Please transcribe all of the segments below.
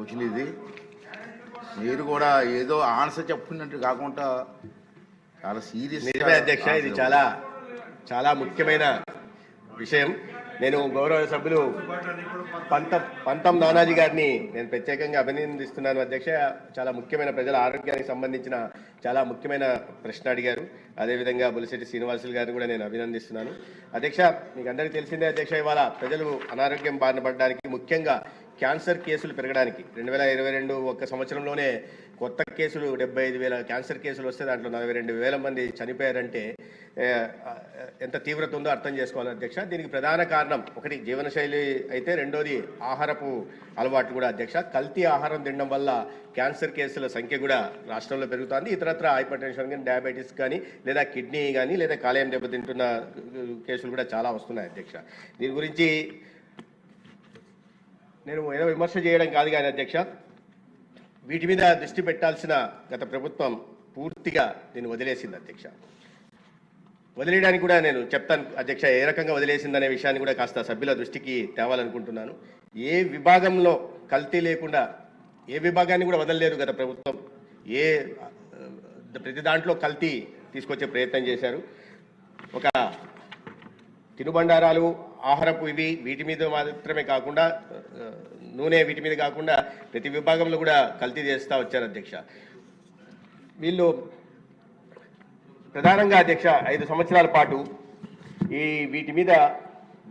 వచ్చింది ఇది. మీరు కూడా ఏదో ఆన్సర్ చెప్పుకున్నట్టు కాకుండా చాలా సీరియస్ నిజమే అధ్యక్ష ఇది చాలా చాలా ముఖ్యమైన విషయం. నేను గౌరవ సభ్యులు పంత పంతం నానాజీ గారిని నేను ప్రత్యేకంగా అభినందిస్తున్నాను అధ్యక్ష. చాలా ముఖ్యమైన ప్రజల ఆరోగ్యానికి సంబంధించిన చాలా ముఖ్యమైన ప్రశ్న అడిగారు. అదేవిధంగా బులిశెట్టి శ్రీనివాసులు గారిని కూడా నేను అభినందిస్తున్నాను. అధ్యక్ష మీకు అందరికీ తెలిసిందే అధ్యక్ష ఇవాళ ప్రజలు అనారోగ్యం బారిన పడడానికి ముఖ్యంగా క్యాన్సర్ కేసులు పెరగడానికి. రెండు వేల ఇరవై రెండు ఒక్క సంవత్సరంలోనే కొత్త కేసులు డెబ్బై ఐదు వేల క్యాన్సర్ కేసులు వస్తే దాంట్లో నలభై రెండు వేల మంది చనిపోయారంటే ఎంత తీవ్రత ఉందో అర్థం చేసుకోవాలి అధ్యక్ష. దీనికి ప్రధాన కారణం ఒకటి జీవనశైలి అయితే రెండోది ఆహారపు అలవాట్లు కూడా అధ్యక్ష. కల్తీ ఆహారం తినడం వల్ల క్యాన్సర్ కేసుల సంఖ్య కూడా రాష్ట్రంలో పెరుగుతుంది. ఇతరత్ర హైపర్ టెన్షన్ కానీ డయాబెటీస్ కానీ లేదా కిడ్నీ కానీ లేదా కాలేయం దెబ్బతింటున్న కేసులు కూడా చాలా వస్తున్నాయి అధ్యక్ష. దీని గురించి నేను ఏదో విమర్శ చేయడం కాదు కానీ అధ్యక్ష వీటి మీద దృష్టి పెట్టాల్సిన గత ప్రభుత్వం పూర్తిగా దీన్ని వదిలేసింది అధ్యక్ష. వదిలేయడానికి కూడా నేను చెప్తాను అధ్యక్ష ఏ రకంగా వదిలేసిందనే విషయాన్ని కూడా కాస్త సభ్యుల దృష్టికి తేవాలనుకుంటున్నాను. ఏ విభాగంలో కల్తీ లేకుండా ఏ విభాగాన్ని కూడా వదలలేదు గత ప్రభుత్వం. ఏ ప్రతి దాంట్లో కల్తీ తీసుకొచ్చే ప్రయత్నం చేశారు. ఒక తినుబండారాలు ఆహారపు ఇవి వీటి మీద మాత్రమే కాకుండా నూనె వీటి మీద కాకుండా ప్రతి విభాగంలో కూడా కల్తీ చేస్తూ వచ్చారు అధ్యక్ష. వీళ్ళు ప్రధానంగా అధ్యక్ష ఐదు సంవత్సరాల పాటు ఈ వీటి మీద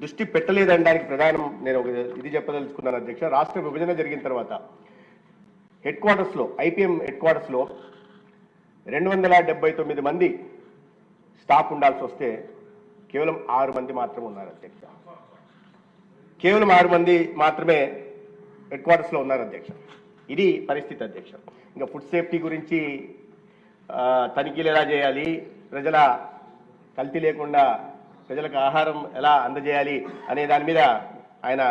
దృష్టి పెట్టలేదనడానికి ప్రధానం నేను ఒక ఇది చెప్పదలుచుకున్నాను అధ్యక్ష. రాష్ట్ర విభజన జరిగిన తర్వాత హెడ్ క్వార్టర్స్లో ఐపీఎం హెడ్ క్వార్టర్స్లో రెండు వందల డెబ్బై తొమ్మిది మంది స్టాఫ్ ఉండాల్సి వస్తే కేవలం ఆరు మంది మాత్రమే ఉన్నారు అధ్యక్ష. కేవలం ఆరు మంది మాత్రమే హెడ్ క్వార్టర్స్లో ఉన్నారు అధ్యక్ష. ఇది పరిస్థితి అధ్యక్ష. ఇంకా ఫుడ్ సేఫ్టీ గురించి తనిఖీలు ఎలా చేయాలి ప్రజల కల్తీ లేకుండా ప్రజలకు ఆహారం ఎలా అందజేయాలి అనే దాని మీద ఆయన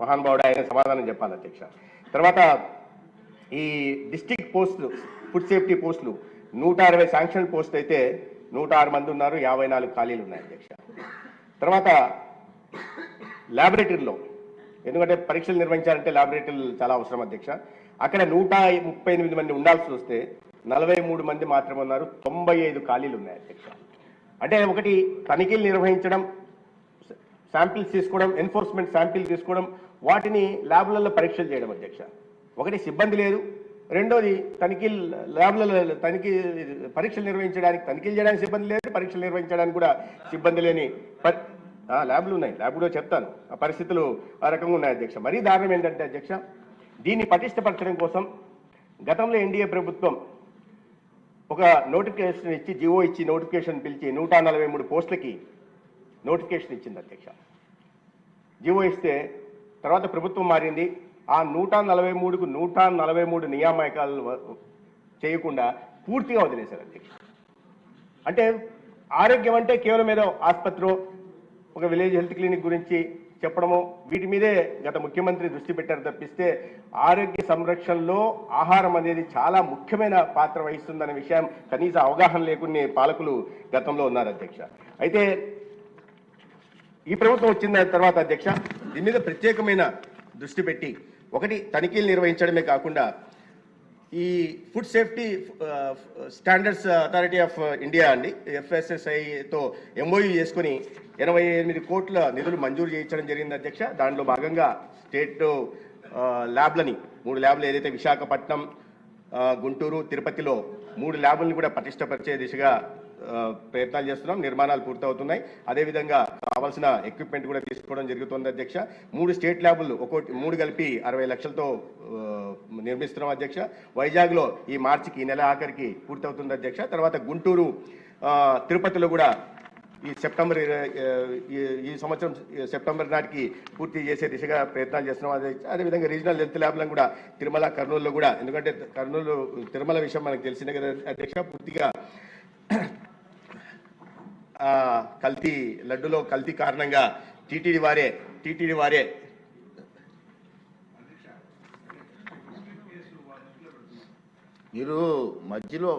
మహానుభావుడు ఆయన సమాధానం చెప్పాలి అధ్యక్ష. తర్వాత ఈ డిస్టిక్ పోస్టులు ఫుడ్ సేఫ్టీ పోస్టులు నూట అరవై శాంక్షన్ పోస్ట్ అయితే నూట ఆరు మంది ఉన్నారు యాభై నాలుగు ఖాళీలు ఉన్నాయి అధ్యక్ష. తర్వాత ల్యాబొరేటరీలో ఎందుకంటే పరీక్షలు నిర్వహించాలంటే ల్యాబొరేటరీలు చాలా అవసరం అధ్యక్ష. అక్కడ నూట ముప్పై ఎనిమిది మంది ఉండాల్సి వస్తే నలభై మూడు మంది మాత్రమే ఉన్నారు తొంభై ఐదు ఖాళీలు ఉన్నాయి అధ్యక్ష. అంటే ఒకటి తనిఖీలు నిర్వహించడం శాంపిల్స్ తీసుకోవడం ఎన్ఫోర్స్మెంట్ శాంపిల్ తీసుకోవడం వాటిని ల్యాబ్లలో పరీక్షలు చేయడం అధ్యక్ష. ఒకటి సిబ్బంది లేదు రెండోది తనిఖీలు ల్యాబ్లలో తనిఖీ పరీక్షలు నిర్వహించడానికి తనిఖీలు చేయడానికి సిబ్బంది లేదు పరీక్షలు నిర్వహించడానికి కూడా సిబ్బంది లేని ల్యాబ్లు ఉన్నాయి. ల్యాబ్ కూడా చెప్తాను. ఆ పరిస్థితులు ఆ రకంగా ఉన్నాయి అధ్యక్ష. మరీ దారుణం ఏంటంటే అధ్యక్ష దీన్ని పటిష్టపరచడం కోసం గతంలో ఎన్డీఏ ప్రభుత్వం ఒక నోటిఫికేషన్ ఇచ్చి జివో ఇచ్చి నోటిఫికేషన్ పిలిచి నూట నలభై మూడు పోస్టులకి నోటిఫికేషన్ ఇచ్చింది అధ్యక్ష. జివో ఇస్తే తర్వాత ప్రభుత్వం మారింది ఆ నూట నలభై మూడుకు నూట నలభై మూడు నియామకాలు చేయకుండా పూర్తిగా వదిలేశారు అధ్యక్ష అంటే ఆరోగ్యం అంటే కేవలం ఏదో ఆసుపత్రి ఒక విలేజ్ హెల్త్ క్లినిక్ గురించి చెప్పడము వీటి మీదే గత ముఖ్యమంత్రి దృష్టి పెట్టారు తప్పిస్తే ఆరోగ్య సంరక్షణలో ఆహారం అనేది చాలా ముఖ్యమైన పాత్ర వహిస్తుందనే విషయం కనీస అవగాహన లేకునే పాలకులు గతంలో ఉన్నారు అధ్యక్ష. అయితే ఈ ప్రభుత్వం వచ్చిన తర్వాత అధ్యక్ష దీని మీద ప్రత్యేకమైన దృష్టి పెట్టి ఒకటి తనిఖీలు నిర్వహించడమే కాకుండా ఈ food safety standards authority of India అండి ఎఫ్ఎస్ఎస్ఐతో ఎంఓయూ చేసుకుని ఎనభై ఎనిమిది కోట్ల నిధులు మంజూరు చేయించడం జరిగింది అధ్యక్ష. దానిలో భాగంగా స్టేట్ ల్యాబ్లని మూడు ల్యాబ్లు ఏదైతే విశాఖపట్నం గుంటూరు తిరుపతిలో మూడు ల్యాబుల్ని కూడా పటిష్టపరిచే దిశగా ప్రయత్నాలు చేస్తున్నాం. నిర్మాణాలు పూర్తవుతున్నాయి. అదేవిధంగా కావాల్సిన ఎక్విప్మెంట్ కూడా తీసుకోవడం జరుగుతుంది అధ్యక్ష. మూడు స్టేట్ ల్యాబులు ఒక్కోటి మూడు కలిపి అరవై లక్షలతో నిర్మిస్తున్నాం అధ్యక్ష. వైజాగ్లో ఈ మార్చికి ఈ నెల ఆఖరికి పూర్తవుతుంది అధ్యక్ష. తర్వాత గుంటూరు తిరుపతిలో కూడా ఈ సెప్టెంబర్ ఈ- సంవత్సరం సెప్టెంబర్ నాటికి పూర్తి చేసే దిశగా ప్రయత్నాలు చేస్తున్నాం అదేవిధంగా రీజనల్ హెల్త్ ల్యాబ్లను కూడా తిరుమల కర్నూలులో కూడా ఎందుకంటే కర్నూలు తిరుమల విషయం మనకు తెలిసిందే కదా అధ్యక్ష. పూర్తిగా కల్తీ లడ్డులో కల్తీ కారణంగా టీటీడీ వారే టీటీడీ వారే మీరు మధ్యలో